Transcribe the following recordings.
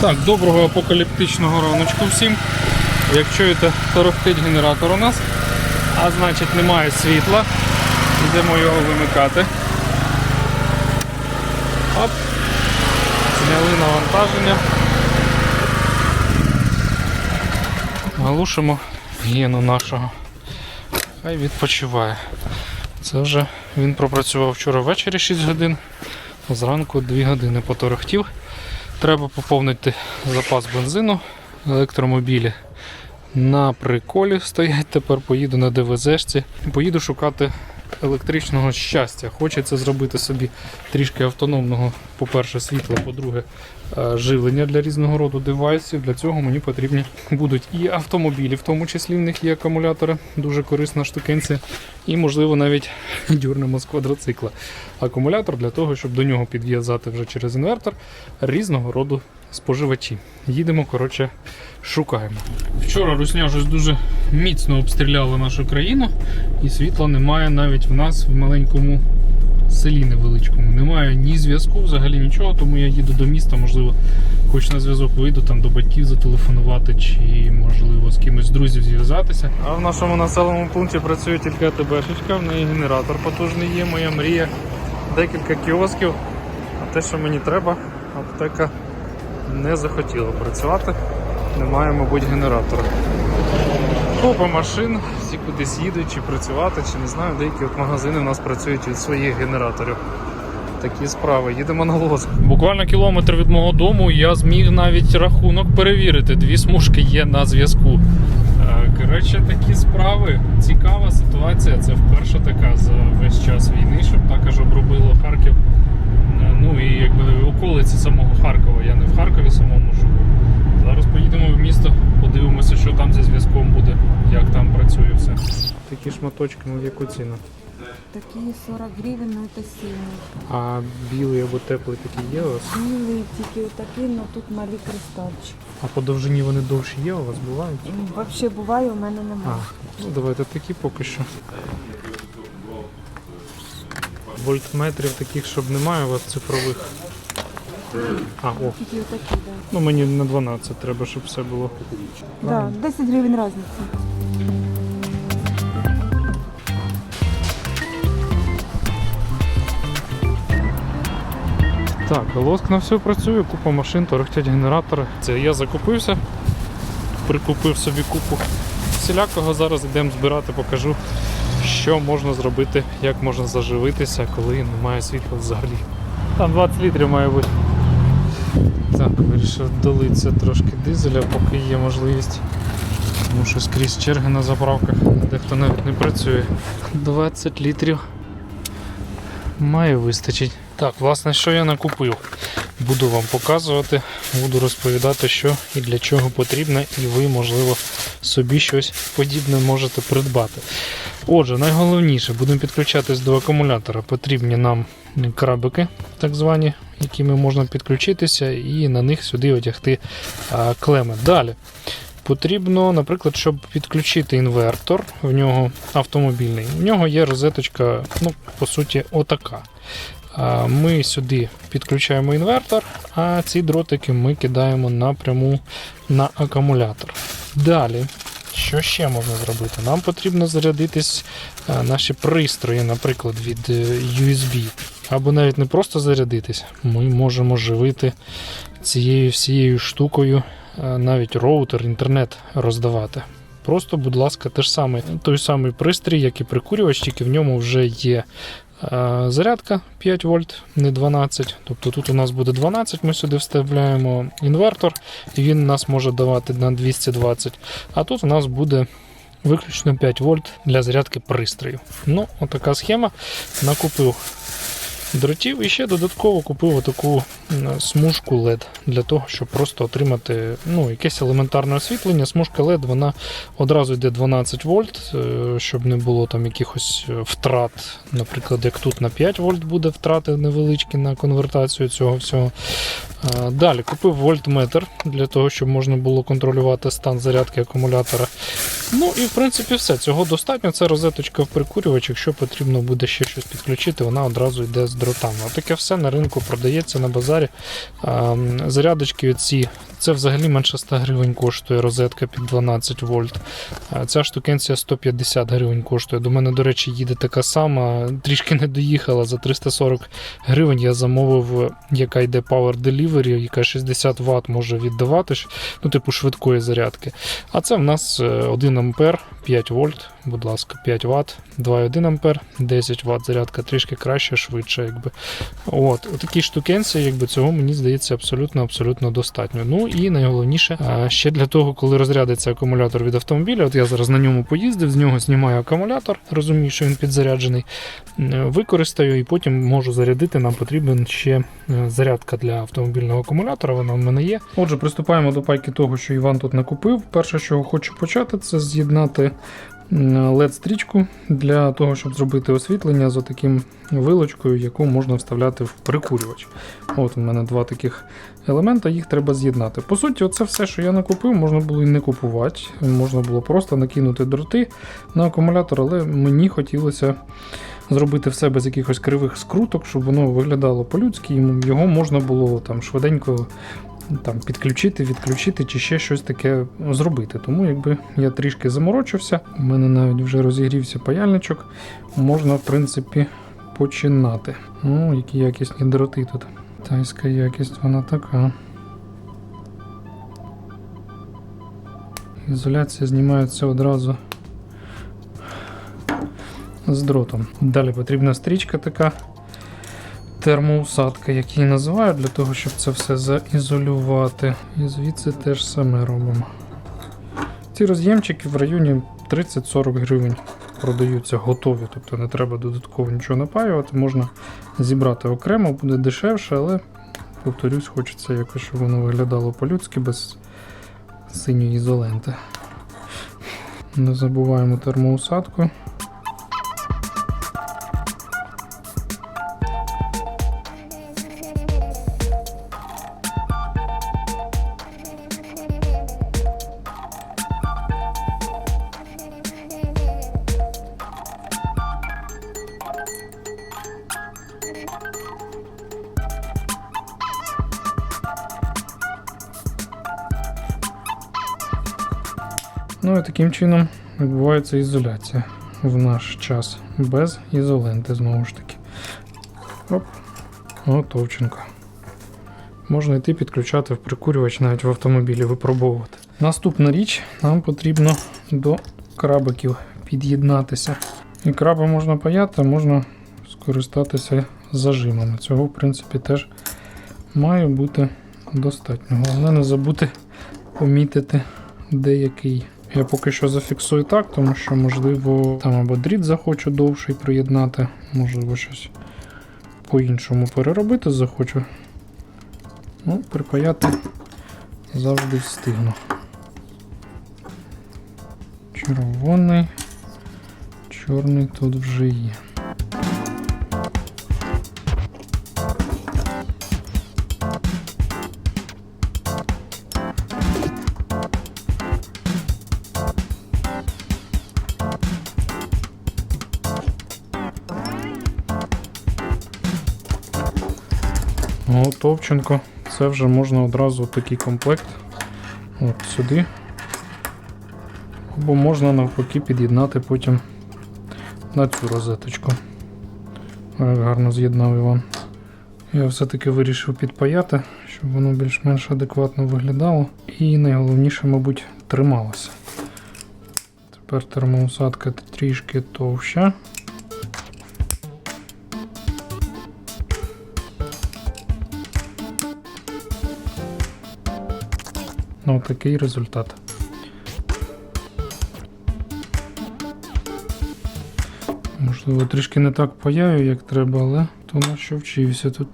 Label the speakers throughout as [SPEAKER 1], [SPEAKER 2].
[SPEAKER 1] Так, доброго апокаліптичного раночку всім. Як чуєте, торохтить генератор у нас, а значить немає світла. Йдемо його вимикати. Оп. Зняли навантаження. Глушимо гену нашого. Хай відпочиває. Це вже він пропрацював вчора ввечері 6 годин, а зранку 2 години поторохтів. Треба поповнити запас бензину. Електромобілі на приколі стоять. Тепер поїду на ДВЗшці. Поїду шукати електричного щастя. Хочеться зробити собі трішки автономного, по-перше, світла, по-друге, е, живлення для різного роду девайсів. Для цього мені потрібні будуть і автомобілі, в тому числі в них є акумулятори, дуже корисна штукенція, і, можливо, навіть дюрнемо з квадроцикла. Акумулятор для того, щоб до нього підв'язати вже через інвертор різного роду споживачі. Їдемо, коротше, шукаємо. Вчора русня щось дуже міцно обстріляла нашу країну, і світла немає навіть в нас в маленькому селі невеличкому. Немає ні зв'язку, взагалі нічого, тому я їду до міста, можливо, хоч на зв'язок вийду там до батьків зателефонувати, чи можливо з кимось з друзів зв'язатися. А в нашому населеному пункті працює тільки АТБшечка, в неї генератор потужний є, моя мрія. Декілька кіосків. А те, що мені треба, аптека не захотіла працювати. Немає, мабуть, генератора. Купа машин, всі кудись їдуть, чи працювати, чи не знаю. Деякі от магазини в нас працюють від своїх генераторів. Такі справи, їдемо на лоск. Буквально кілометр від мого дому я зміг навіть рахунок перевірити. Дві смужки є на зв'язку. Е, Коротше, такі справи. Цікава ситуація. Це вперше така за весь час війни, щоб так аж обробило Харків. Е, Ну і якби околиці самого Харкова. Я не в Харкові самому. Зараз поїдемо в місто, подивимося, що там зі зв'язком буде, як там працює все. Такі шматочки, ну в яку ціну?
[SPEAKER 2] Такие 40 гривен, но это сильный.
[SPEAKER 1] А білий або теплий такі є у вас?
[SPEAKER 2] Милые тики вот такие, но тут малі кристальчики.
[SPEAKER 1] А по довжині вони довші є у вас бувають?
[SPEAKER 2] М, Вообще буває, у мене
[SPEAKER 1] А,
[SPEAKER 2] немає.
[SPEAKER 1] ну давайте такі поки що. Вольтметрів таких, щоб немає у вас цифрових. А, о,
[SPEAKER 2] Тільки отакі, да.
[SPEAKER 1] ну мені на 12 треба, щоб все було.
[SPEAKER 2] Да, 10 гривень разница.
[SPEAKER 1] Так, лоск на все працює, купа машин, торохтять генератори. Це я закупився, прикупив собі купу всілякого. Зараз йдемо збирати, покажу, що можна зробити, як можна заживитися, коли немає світла взагалі. Там 20 літрів має бути. Так, вирішив долитися трошки дизеля, поки є можливість. Тому що скрізь черги на заправках, дехто навіть не працює. 20 літрів має вистачить. Так, власне, що я накупив. Буду вам показувати, буду розповідати, що і для чого потрібно, і ви, можливо, собі щось подібне можете придбати. Отже, найголовніше, будемо підключатись до акумулятора. Потрібні нам крабики, так звані, якими можна підключитися, і на них сюди одягти клеми. Далі. Потрібно, наприклад, щоб підключити інвертор, в нього автомобільний, в нього є розеточка, ну, по суті, отака. Ми сюди підключаємо інвертор, а ці дротики ми кидаємо напряму на акумулятор. Далі, що ще можна зробити? Нам потрібно зарядитись наші пристрої, наприклад, від е, USB. Або навіть не просто зарядитись, ми можемо живити цією всією штукою навіть роутер, інтернет роздавати. Просто, будь ласка, те ж саме, той самий пристрій, як і прикурювач, тільки в ньому вже є Е, Зарядка 5 вольт, не 12. Тобто тут у нас буде 12, ми сюди вставляємо інвертор, і він нас може давати на 220. А тут у нас буде виключно 5 вольт для зарядки пристроїв. Ну, отака схема. Накупив дротів і ще додатково купив отаку смужку LED для того, щоб просто отримати ну, якесь елементарне освітлення. Смужка LED вона одразу йде 12 вольт, е, щоб не було там якихось е, втрат. Наприклад, як тут на 5 вольт буде втрати невеличкі на конвертацію цього всього. Е, Далі купив вольтметр для того, щоб можна було контролювати стан зарядки акумулятора. Ну і в принципі все. Цього достатньо. Це розеточка в прикурювач. Якщо потрібно буде ще щось підключити, вона одразу йде з дротами. Таке все на ринку продається на базарі. Зарядочки ці Це взагалі менше 100 гривень коштує розетка під 12 вольт. Ця штукенція 150 гривень коштує. До мене, до речі, їде така сама. Трішки не доїхала. За 340 гривень я замовив, яка йде Power Delivery, яка 60 Вт може віддавати, ну, типу швидкої зарядки. А це в нас е, 1 ампер, 5 вольт, будь ласка, 5 Вт, 2,1 ампер, 10 Вт зарядка трішки краще, швидше. Якби. От, такі штукенці, якби цього мені здається абсолютно абсолютно достатньо. Ну і найголовніше, ще для того, коли розрядиться акумулятор від автомобіля, от я зараз на ньому поїздив, з нього знімаю акумулятор, розумію, що він підзаряджений, використаю і потім можу зарядити. Нам потрібен ще е, зарядка для автомобільного акумулятора. Вона в мене є. Отже, приступаємо до пайки того, що Іван тут накупив. Перше, чого хочу почати, це з'єднати LED-стрічку для того, щоб зробити освітлення з таким вилочкою, яку можна вставляти в прикурювач. От у мене два таких елемента, їх треба з'єднати. По суті, це все, що я накупив, можна було і не купувати. Можна було просто накинути дроти на акумулятор, але мені хотілося зробити все без якихось кривих скруток, щоб воно виглядало по-людськи, і його можна було там швиденько там, підключити, відключити чи ще щось таке зробити. Тому якби я трішки заморочився, у мене навіть вже розігрівся паяльничок, можна, в принципі, починати. Ну, які якісні дроти тут. Тайська якість вона така. Ізоляція знімається одразу з дротом. Далі потрібна стрічка така термоусадка, як її називають, для того, щоб це все заізолювати. І звідси теж саме робимо. Ці роз'ємчики в районі 30-40 гривень продаються готові, тобто не треба додатково нічого напаювати, можна зібрати окремо, буде дешевше, але, повторюсь, хочеться якось, щоб воно виглядало по-людськи без синьої ізоленти. Не забуваємо термоусадку. Ну і таким чином відбувається ізоляція в наш час. Без ізоленти, знову ж таки. Оп, готовченко. Можна йти підключати в прикурювач навіть в автомобілі, випробовувати. Наступна річ, нам потрібно до крабиків під'єднатися. І краби можна паяти, а можна скористатися зажимами. Цього, в принципі, теж має бути достатньо. Головне не забути помітити деякий. Я поки що зафіксую так, тому що, можливо, там або дріт захочу довший приєднати, можливо, щось по-іншому переробити захочу. Ну, припаяти завжди встигну. Червоний, чорний тут вже є. Готовченко. Це вже можна одразу такий комплект от сюди. Або можна навпаки під'єднати потім на цю розеточку. Як гарно з'єднав Іван. Я все-таки вирішив підпаяти, щоб воно більш-менш адекватно виглядало. І найголовніше, мабуть, трималося. Тепер термоусадка трішки товща. Ну, такий результат. Можливо, трішки не так паяю, як треба, але то на що вчився тут.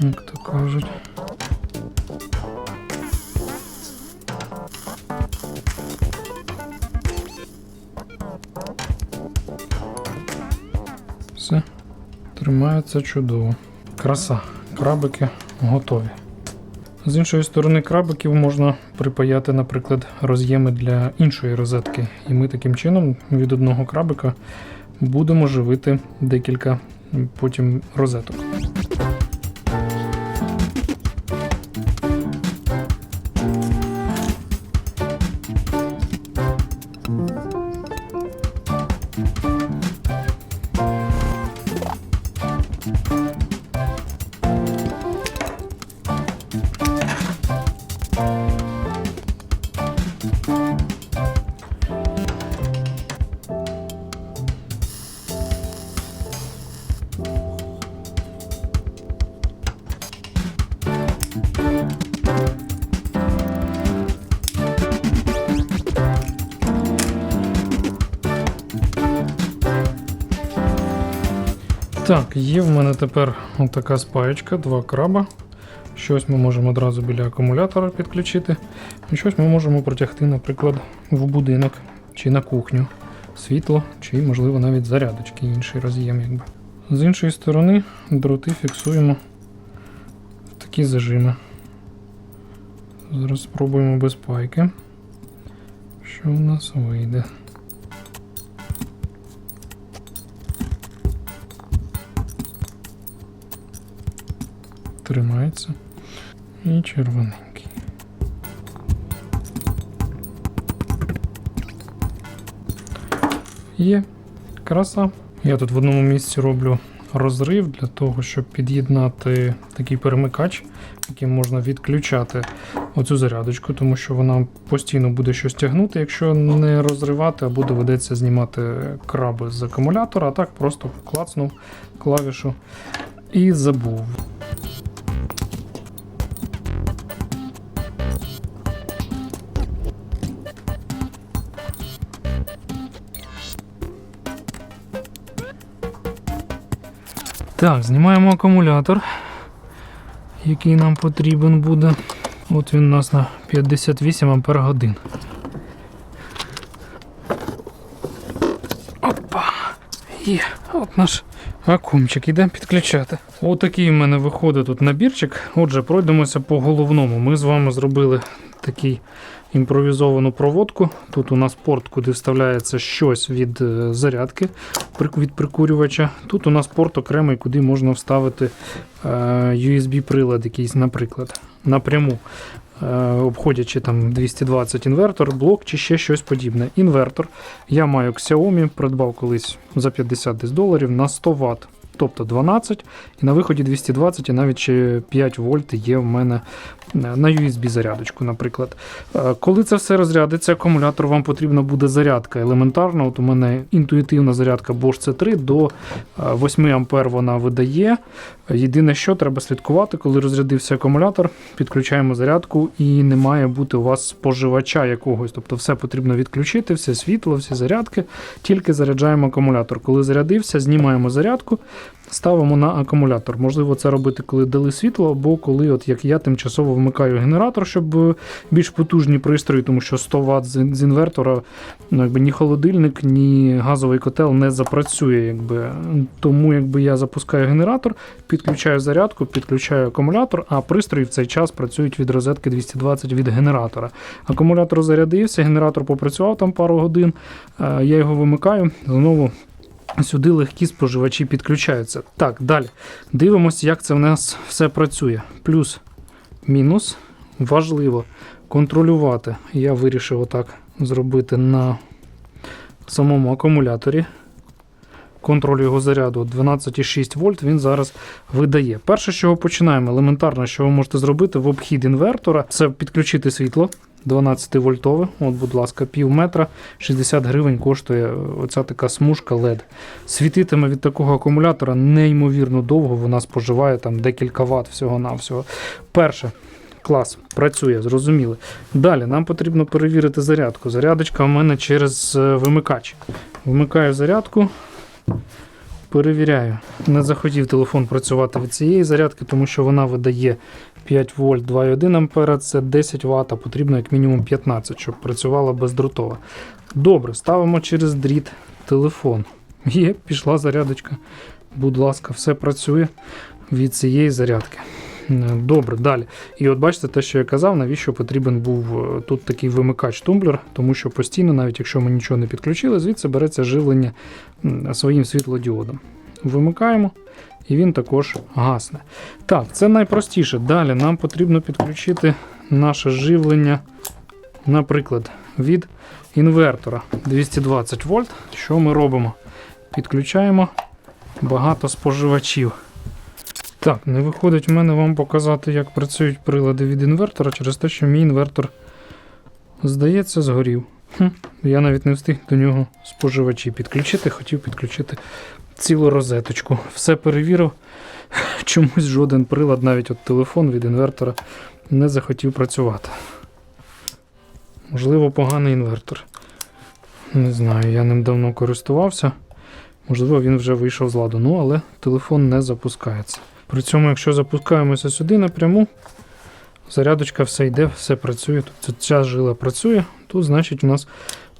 [SPEAKER 1] Як то кажуть. Все. Тримається чудово. Краса. Крабики готові. З іншої сторони крабиків можна припаяти, наприклад, роз'єми для іншої розетки. І ми таким чином від одного крабика будемо живити декілька потім розеток. Так, є в мене тепер така спаєчка, два краба. Щось ми можемо одразу біля акумулятора підключити. І щось ми можемо протягти, наприклад, в будинок чи на кухню. Світло, чи, можливо, навіть зарядочки, інший роз'єм. якби. З іншої сторони дроти фіксуємо в такі зажими. Зараз спробуємо без пайки. Що в нас вийде? Тримається. І червоненький. Є краса. Я тут в одному місці роблю розрив для того, щоб під'єднати такий перемикач, яким можна відключати оцю зарядочку, тому що вона постійно буде щось тягнути, якщо не розривати, або доведеться знімати краби з акумулятора, а так просто клацнув клавішу і забув. Так, знімаємо акумулятор, який нам потрібен буде. От він у нас на 58 ампер годин. Опа! Є, от наш акумчик, іде підключати. Отакий в мене виходить тут набірчик. Отже, пройдемося по головному. Ми з вами зробили такий імпровізовану проводку. Тут у нас порт, куди вставляється щось від е, зарядки від прикурювача. Тут у нас порт окремий, куди можна вставити е, USB-прилад якийсь, наприклад, напряму. е, Обходячи там 220 інвертор, блок чи ще щось подібне. Інвертор. Я маю Xiaomi, придбав колись за 50 десь доларів на 100 Вт. Тобто 12, і на виході 220, і навіть ще 5 вольт є в мене е, на USB зарядочку, наприклад. Е, Коли це все розрядиться, акумулятор вам потрібна буде зарядка елементарна. От у мене інтуїтивна зарядка Bosch C3 до е, 8 ампер вона видає. Єдине, що треба слідкувати, коли розрядився акумулятор, підключаємо зарядку і не має бути у вас споживача якогось. Тобто все потрібно відключити, все світло, всі зарядки, тільки заряджаємо акумулятор. Коли зарядився, знімаємо зарядку, ставимо на акумулятор. Можливо, це робити, коли дали світло, або коли, от як я, тимчасово вмикаю генератор, щоб е, більш потужні пристрої, тому що 100 Вт з, інвертора, ну, якби ні холодильник, ні газовий котел не запрацює. Якби. Тому якби я запускаю генератор, підключаю зарядку, підключаю акумулятор, а пристрої в цей час працюють від розетки 220 від генератора. Акумулятор зарядився, генератор попрацював там пару годин, е, я його вимикаю, знову. Сюди легкі споживачі підключаються. Так, далі. Дивимося, як це в нас все працює. Плюс, мінус. Важливо контролювати. Я вирішив отак зробити на самому акумуляторі. Контроль його заряду 12,6 вольт він зараз видає. Перше, з чого починаємо, елементарно, що ви можете зробити в обхід інвертора, це підключити світло 12 вольтове. От, будь ласка, пів метра, 60 гривень коштує оця така смужка LED. Світитиме від такого акумулятора неймовірно довго, вона споживає там декілька ватт всього-навсього. Перше. Клас, працює, зрозуміли. Далі нам потрібно перевірити зарядку. Зарядочка у мене через е, вимикач. Вмикаю зарядку, перевіряю. Не захотів телефон працювати від цієї зарядки, тому що вона видає 5 вольт 2,1 ампера, це 10 Вт, а потрібно як мінімум 15, щоб працювала бездротова. Добре, ставимо через дріт телефон. Є, пішла зарядочка. Будь ласка, все працює від цієї зарядки. Е, Добре, далі. І от бачите те, що я казав, навіщо потрібен був е, тут такий вимикач тумблер, тому що постійно, навіть якщо ми нічого не підключили, звідси береться живлення своїм світлодіодом. Вимикаємо, і він також гасне. Так, це найпростіше. Далі нам потрібно підключити наше живлення, наприклад, від інвертора 220 вольт. Що ми робимо? Підключаємо багато споживачів. Так, не виходить в мене вам показати, як працюють прилади від інвертора через те, що мій інвертор, здається, згорів. Хм, я навіть не встиг до нього споживачі підключити, хотів підключити цілу розеточку. Все перевірив. Чомусь жоден прилад, навіть от телефон від інвертора, не захотів працювати. Можливо, поганий інвертор. Не знаю, я ним давно користувався. Можливо, він вже вийшов з ладу. Ну, але телефон не запускається. При цьому, якщо запускаємося сюди напряму, зарядочка все йде, все працює. Тут ця жила працює, тут, значить, у нас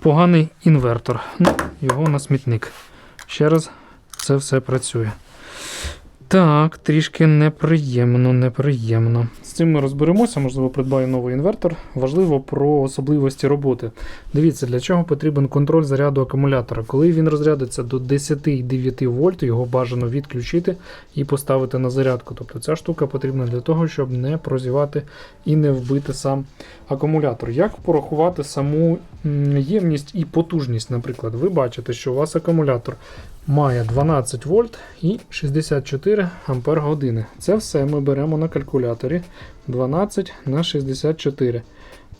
[SPEAKER 1] поганий інвертор. Ну, його на смітник. Ще раз, це все працює. Так, трішки неприємно, неприємно. З цим ми розберемося, можливо, придбаю новий інвертор. Важливо про особливості роботи. Дивіться, для чого потрібен контроль заряду акумулятора. Коли він розрядиться до 10,9 вольт, його бажано відключити і поставити на зарядку. Тобто ця штука потрібна для того, щоб не прозівати і не вбити сам акумулятор. Як порахувати саму ємність і потужність, наприклад, ви бачите, що у вас акумулятор має 12 вольт і 64 ампер години. Це все ми беремо на калькуляторі 12 на 64.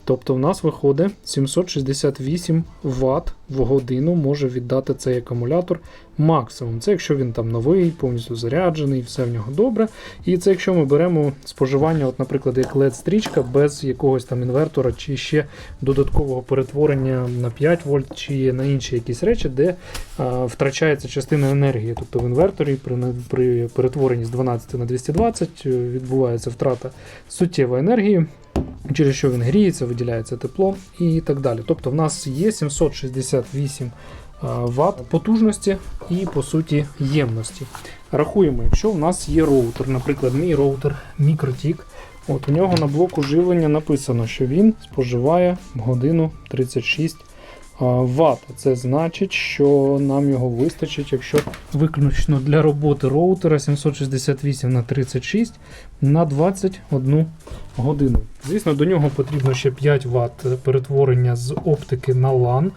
[SPEAKER 1] Тобто в нас виходить 768 Вт в годину може віддати цей акумулятор максимум. Це якщо він там новий, повністю заряджений, все в нього добре. І це якщо ми беремо споживання, от, наприклад, як LED-стрічка без якогось там інвертора чи ще додаткового перетворення на 5 вольт чи на інші якісь речі, де а, втрачається частина енергії. Тобто в інверторі при, при перетворенні з 12 на 220 е, відбувається втрата суттєвої енергії. Через що він гріється, виділяється тепло і так далі. Тобто в нас є 768 Вт потужності і по суті ємності. Рахуємо, якщо в нас є роутер, наприклад, мій роутер MikroTik, от у нього на блоку живлення написано, що він споживає годину 36 Вт. Це значить, що нам його вистачить, якщо виключно для роботи роутера 768 на 36 на 21 годину. Звісно, до нього потрібно ще 5 Вт перетворення з оптики на LAN.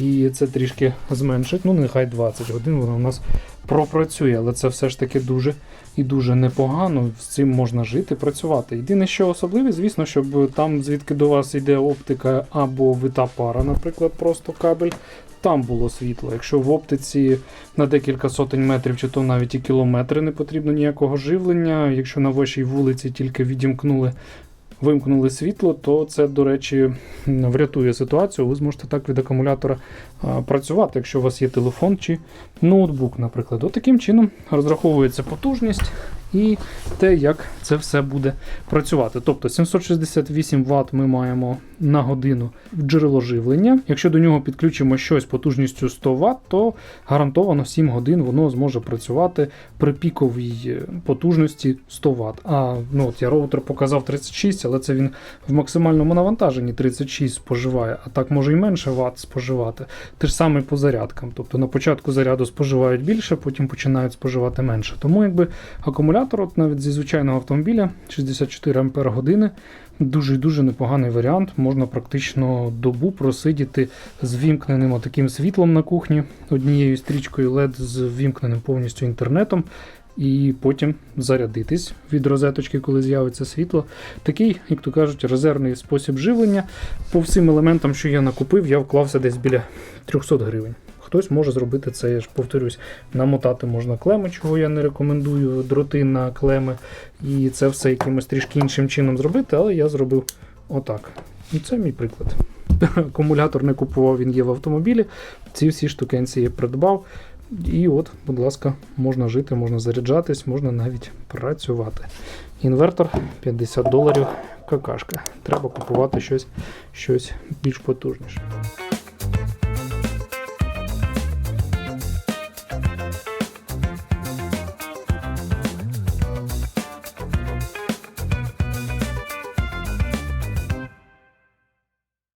[SPEAKER 1] І це трішки зменшить. Ну, нехай 20 годин воно у нас пропрацює, але це все ж таки дуже і дуже непогано. З цим можна жити, працювати. Єдине, що особливе, звісно, щоб там, звідки до вас йде оптика або вита пара, наприклад, просто кабель. Там було світло. Якщо в оптиці на декілька сотень метрів, чи то навіть і кілометри не потрібно ніякого живлення. Якщо на вашій вулиці тільки відімкнули, вимкнули світло, то це, до речі, врятує ситуацію. Ви зможете так від акумулятора працювати, якщо у вас є телефон чи ноутбук, наприклад. От чином розраховується потужність і те, як це все буде працювати. Тобто 768 Вт ми маємо на годину в джерело живлення. Якщо до нього підключимо щось потужністю 100 Вт, то гарантовано 7 годин воно зможе працювати при піковій е, потужності 100 Вт. А ну от я роутер показав 36, але це він в максимальному навантаженні 36 споживає, а так може і менше Вт споживати. Те ж саме по зарядкам. Тобто на початку заряду споживають більше, потім починають споживати менше. Тому якби акумулятор, от навіть зі звичайного автомобіля 64 Ампер години, дуже дуже непоганий варіант. Можна практично добу просидіти з вімкненим таким світлом на кухні, однією стрічкою LED з вімкненим повністю інтернетом. І потім зарядитись від розеточки, коли з'явиться світло. Такий, як то кажуть, резервний спосіб живлення. По всім елементам, що я накупив, я вклався десь біля 300 гривень. Хтось може зробити це, я ж повторюсь, намотати можна клеми, чого я не рекомендую, дроти на клеми, і це все якимось трішки іншим чином зробити, але я зробив отак. І це мій приклад. Акумулятор не купував, він є в автомобілі. Ці всі штукенці я придбав. І от, будь ласка, можна жити, можна заряджатись, можна навіть працювати. Інвертор 50 доларів какашка. Треба купувати щось, щось більш потужніше.